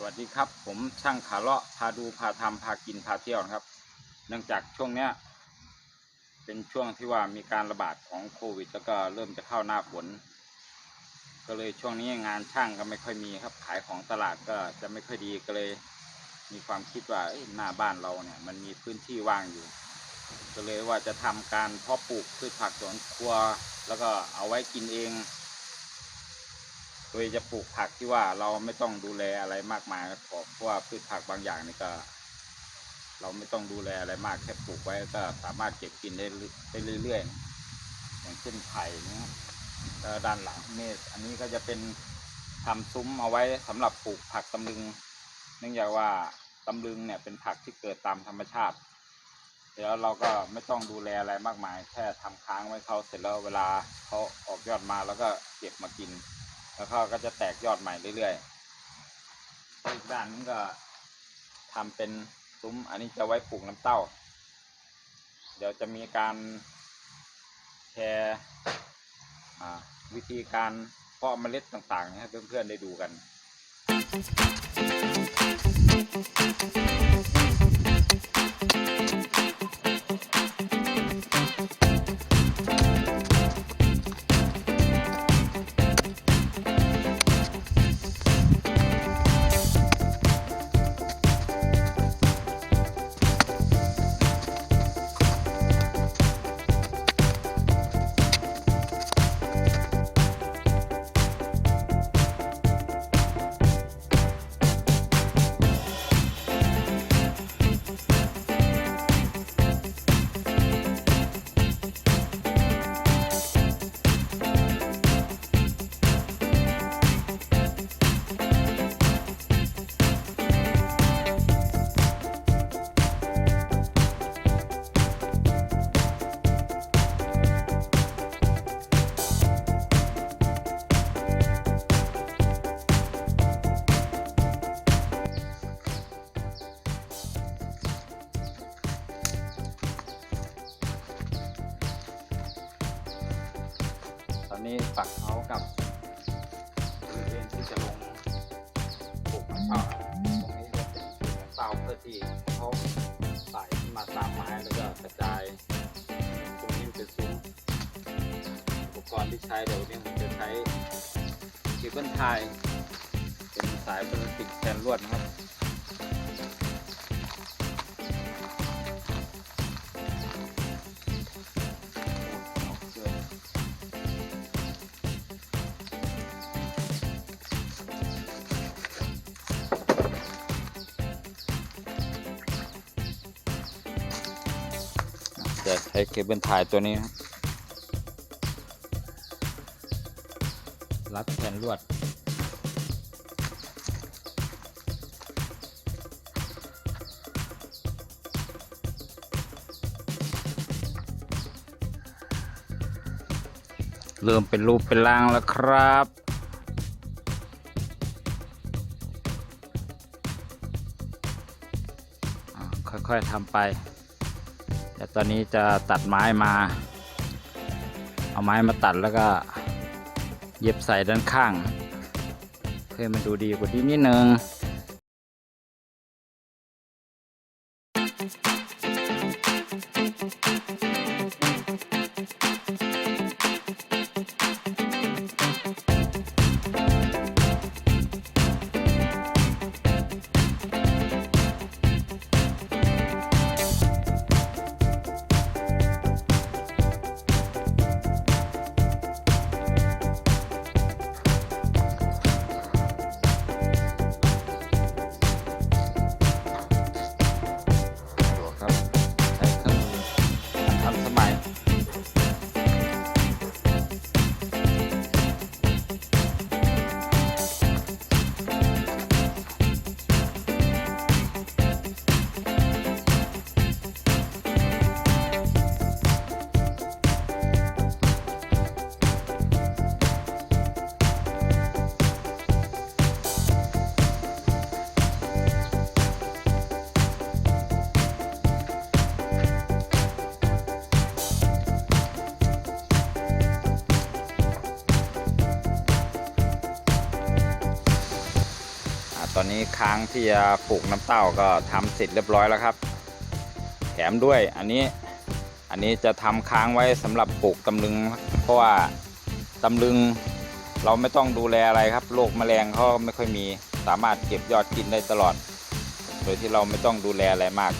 สวัสดีครับ ผมช่างขาเลาะพาดูพาทำพากินพาเที่ยวนะครับ เนื่องจากช่วงเนี้ย เป็นช่วงที่ว่ามีการระบาดของโควิด แล้วก็เริ่มจะเข้าหน้าฝนก็เลยช่วงนี้งานช่างก็ไม่ค่อยมีครับ ขายของตลาดก็จะไม่ค่อยดีก็เลย มีความคิดว่าหน้าบ้านเราเนี่ย มันมีพื้นที่ว่างอยู่ ก็เลยว่าจะทำการเพาะปลูกพืชผักสวนครัว แล้วก็เอาไว้กินเอง โดยจะปลูกผักที่ว่าเราไม่ต้องดูแลอะไรมากมายครับเพราะว่าพืชผักบางอย่างนี่ก็ เราไม่ต้องดูแลอะไรมากแค่ปลูกไว้ก็สามารถเก็บกินได้เรื่อยได้เรื่อยๆอย่างเช่นไผ่นะครับด้านหลังนี่อันนี้ก็จะเป็นทำซุ้มเอาไว้สำหรับปลูกผักตำลึง เนื่องจากว่าตำลึงเนี่ยเป็นผักที่เกิดตามธรรมชาติแล้วเราก็ไม่ต้องดูแลอะไรมากมาย แค่ทำค้างไว้เขาเสร็จแล้วเวลาเขาออกยอดมาแล้วก็เก็บมากิน แล้วเขาก็จะแตกยอดใหม่เรื่อยๆอีกด้านนึงก็ทำเป็นซุ้มอันนี้จะไว้ปลูกน้ำเต้า เดี๋ยวจะมีการแชร์วิธีการเพาะเมล็ดต่างๆ ให้เพื่อนๆได้ดูกันตอ นนี้ปักเขากับบริเวณที่จะลงปลูกมะพร้าวตรงนี้จะเป็นปลูกมะพร้าวเพื่อที่เขาใส่ขึ้นมาตามไม้แล้วก็กระจายตรงนี้เป็นซุ้มอุปกรณ์ที่ใช้เดี๋ยวนี้ผมจะใช้เคเบิลไทยเป็นสายพลาสติกแทนลวดนะครับ ช้เคเบิลไทยตัวนี้นะครับรัดแทนลวด เริ่มเป็นรูปเป็นร่างแล้วครับอ่าค่อย ๆทำไปแตอนนี้จะตัดไม้มา เอาไม้มาตัดแล้วก็ เย็บใส่ด้านข้าง เพื่อมันดูดีกว่านี้นิดนึง นี้ค้างที่จะปลูกน้ำเต้าก็ทำเสร็จเรียบร้อยแล้วครับ แถมด้วยอันนี้อันนี้จะทำค้างไว้สำหรับปลูกตำลึง เพราะว่าตำลึงเราไม่ต้องดูแลอะไรครับโรคแมลงเขาไม่ค่อยมีสามารถเก็บยอดกินได้ตลอด โดยที่เราไม่ต้องดูแลอะไรมาก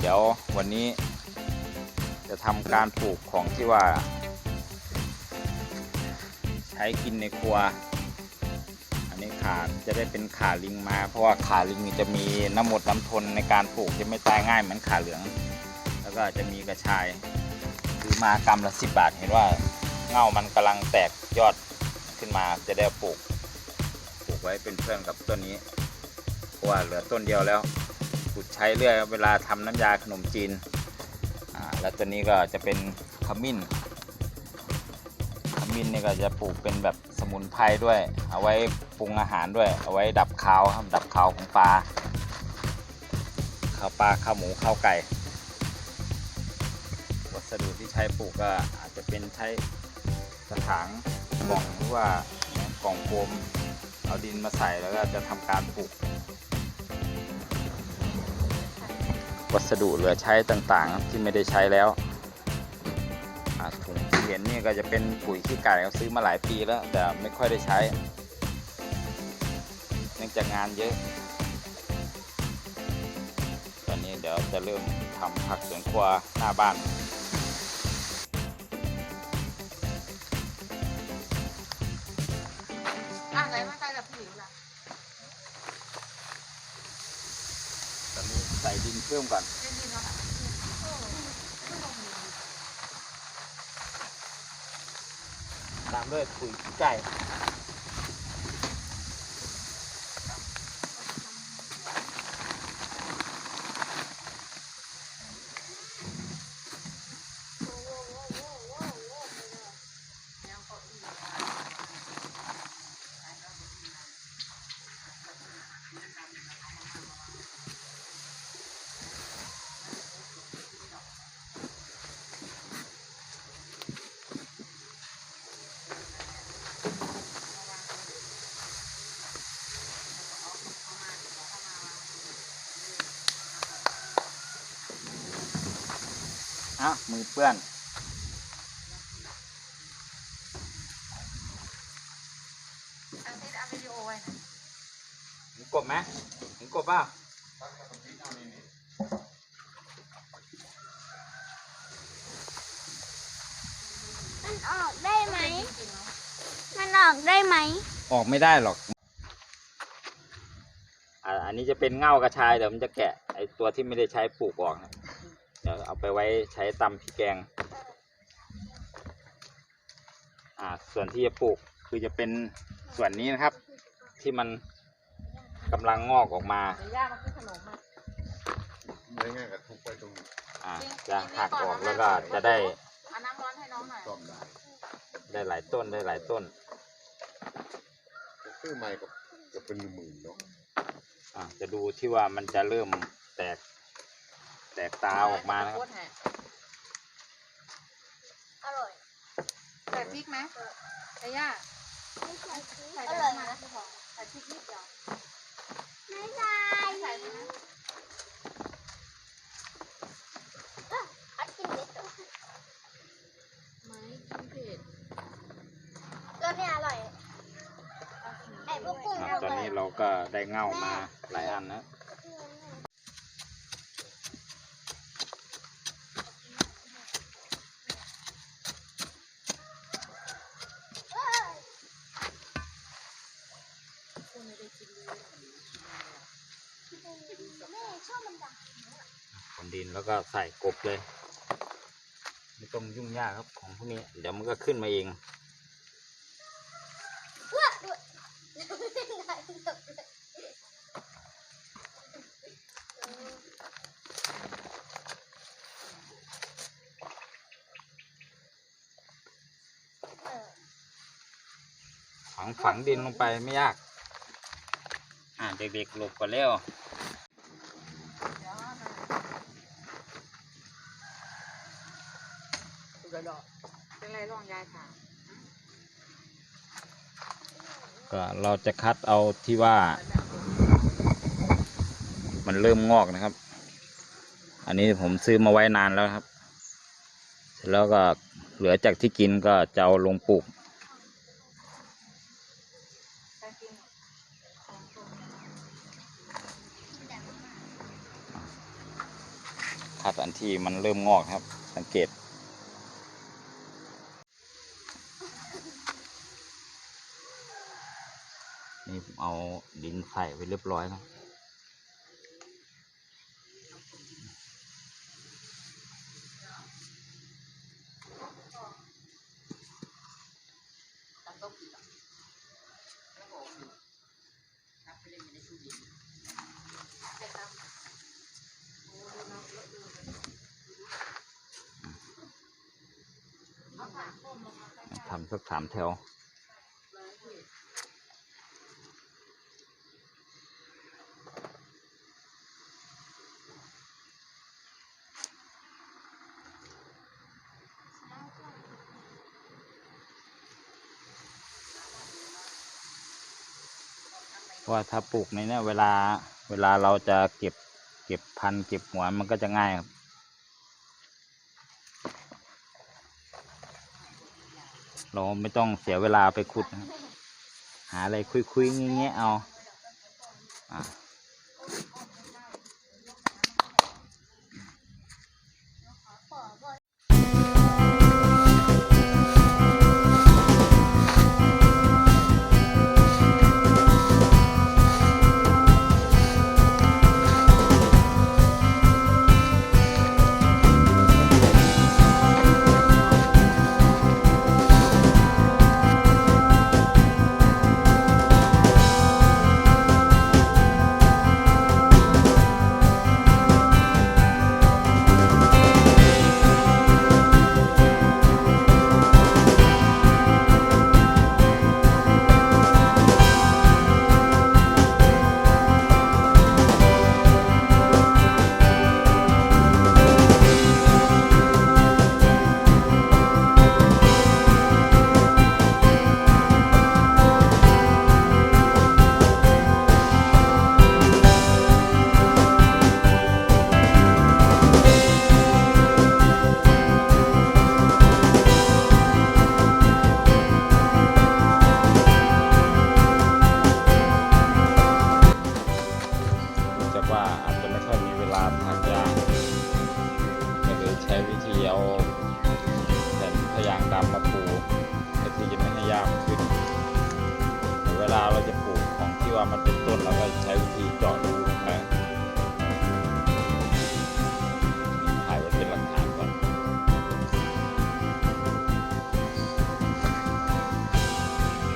เดี๋ยววันนี้ จะทำการปลูกของที่ว่า ใช้กินในครัว ขาจะได้เป็นขาลิงมา เพราะว่าขาลิงจะมีน้ำหมดน้ำทนในการปลูกจะไม่ตายง่ายเหมือนขาเหลือง แล้วก็จะมีกระชายคือมากำละสิบบาทเห็นว่าเง่ามันกำลังแตกยอดขึ้นมาจะได้ปลูกปลูกไว้เป็นเพื่อนกับต้นนี้เพราะว่าเหลือต้นเดียวแล้วขุดใช้เรื่อยเวลาทำน้ำยาขนมจีนอ่าแล้วตัวนี้ก็จะเป็นขมิ้น มิ้นนี่ก็จะปลูกเป็นแบบสมุนไพรด้วย เอาไว้ปรุงอาหารด้วย เอาไว้ดับคาวครับดับคาวของปลาข้าวปลาข้าวหมูข้าวไก่ วัสดุที่ใช้ปลูกก็อาจจะเป็นใช้กระถางกล่องหรือว่ากล่องโฟมเอาดินมาใส่แล้วก็จะทำการปลูก วัสดุเหลือใช้ต่างๆ ที่ไม่ได้ใช้แล้วอ่าถุง เห็นนี่ก็จะเป็นปุ๋ยขี้ไก่เขาซื้อมาหลายปีแล้วแต่ไม่ค่อยได้ใช้ เนื่องจากงานเยอะ ตอนนี้เดี๋ยวจะเริ่มทำผักสวนครัวหน้าบ้านร่างไรมาใส่กับผิวล่ะตอนนี้ใส่ดินเพิ่มก่อน เป็นดีเนาะ ตามด้วยปุ๋ยไก่ อะมือเปื้อนอันนี้เอาวิดีโอไว้นะเห็นกบไหมเห็นกบเปล่ามันออกได้ไหม จริงๆเนาะมันออกได้ไหม ออกไม่ได้หรอกอ่าอันนี้จะเป็นเง่ากระชายเดี๋ยวมันจะแกะไอตัวที่ไม่ได้ใช้ปลูกออกนะเดี๋ยวเอาไปไว้ใช้ตำพริกแกง อ่า ส่วนที่จะปลูกคือจะเป็นส่วนนี้นะครับ ที่มันกำลังงอกออกมาเดี๋ยวย่ามาขึ้นขนมมาง่ายๆกับทุบไปตรงนี้อ่าจะหักออกแล้วก็จะได้เอาน้ำร้อนให้น้องหน่อยซ่อมได้ได้หลายต้นได้หลายต้นซื้อใหม่กับจะเป็นหมื่นๆเนาะอ่าจะดูที่ว่ามันจะเริ่มแตก แตกตาออกมานะครับโตให้อร่อยใส่พริกไหมไอ้ย่าไม่ใส่พริกใส่อแต่ร่อยน้ำมันนะนะใส่พริกนิดเดียวไม่ใส่ใส่เลยนะอัดกินเด็ดตัวไม่กินเผ็ดตัวนี้อร่อยไอ้พวกกุ้งอ่าตอนนี้เราก็ได้เง่ามาหลายอันนะ แม่ชอบมันดัง คน ดินแล้วก็ใส่กบเลย ไม่ต้องยุ่งยากครับของพวกนี้ เดี๋ยวมันก็ขึ้นมาเองว้าด้วยฝังฝังดินลงไปไม่ยาก อ่าเด็กๆหลบก่อนเร็ว เดี๋ยวเอามา เดี๋ยวดอกเป็นไรลองยายถามก็เราจะคัดเอาที่ว่าแบบมันเริ่มงอกนะครับ อันนี้ผมซื้อมาไว้นานแล้วครับ แล้วก็เหลือจากที่กินก็จะเอาลงปลูกไปกินของคนคัดอันที่มันเริ่มงอกครับ สังเกต นี่ผมเอาดินใส่ไปเรียบร้อยแล้วทำสักสามแถว ว่าถ้าปลูกในเนี้ยเวลาเวลาเราจะเก็บเก็บพันเก็บหัวมันก็จะง่ายครับ เราไม่ต้องเสียเวลาไปขุด หาอะไรคุยๆเงี้ยเอาอ่า ว่าอาจจะไม่ค่อยมีเวลาทางยากก็เลยใช้วิธีเอาแผ่นพยางค์ดำมาปูเพื่อที่จะไม่ให้ยากขึ้น เวลาเราจะปลูกของที่ว่ามันเป็นต้นเราก็ใช้วิธีเจาะรูลงไปถ่ายไว้เป็นหลักฐานก่อน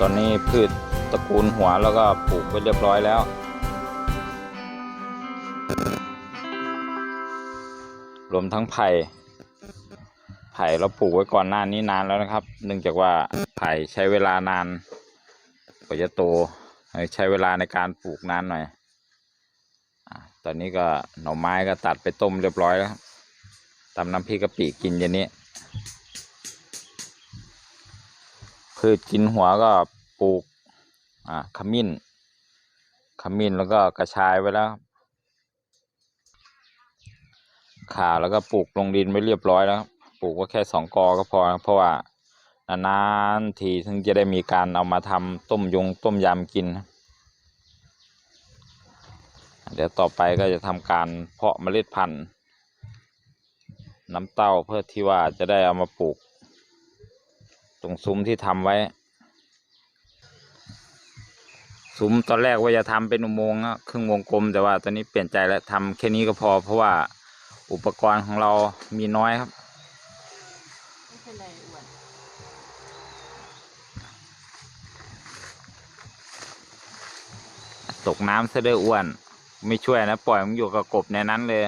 ตอนนี้พืชตระกูลหัวแล้วก็ปลูกไว้เรียบร้อยแล้ว รวมทั้งไผ่ไผ่เราปลูกไว้ก่อนหน้านี้นานแล้วนะครับ เนื่องจากว่าไผ่ใช้เวลานานกว่าจะโตใช้เวลาในการปลูกนานหน่อยตอนนี้ก็หน่อไม้ก็ตัดไปต้มเรียบร้อยแล้วตำน้ำพริกกะปิกินเย็นนี้พืชกินหัวก็ปลูกอ่าขมิ้น ขมิ้นแล้วก็กระชายไว้แล้ว ข่าแล้วก็ปลูกลงดินไว้เรียบร้อยแล้วปลูกว่าแค่สองกอก็พอเพราะว่านานๆทีถึงจะได้มีการเอามาทำต้มยงต้มยำกิน เดี๋ยวต่อไปก็จะทำการเพาะเมล็ดพันธุ์ น้ำเต้าเพื่อที่ว่าจะได้เอามาปลูก ตรงซุ้มที่ทำไว้ ซุ้มตอนแรกว่าจะทำเป็นอุโมงค์ครึ่งวงกลม แต่ว่าตอนนี้เปลี่ยนใจแล้วทำแค่นี้ก็พอเพราะว่า อุปกรณ์ของเรามีน้อยครับ ไม่เป็นไรอ้วนตกน้ำซะเด้ออ้วน ไม่ช่วยนะ ปล่อยมันอยู่กับกบในนั้นเลย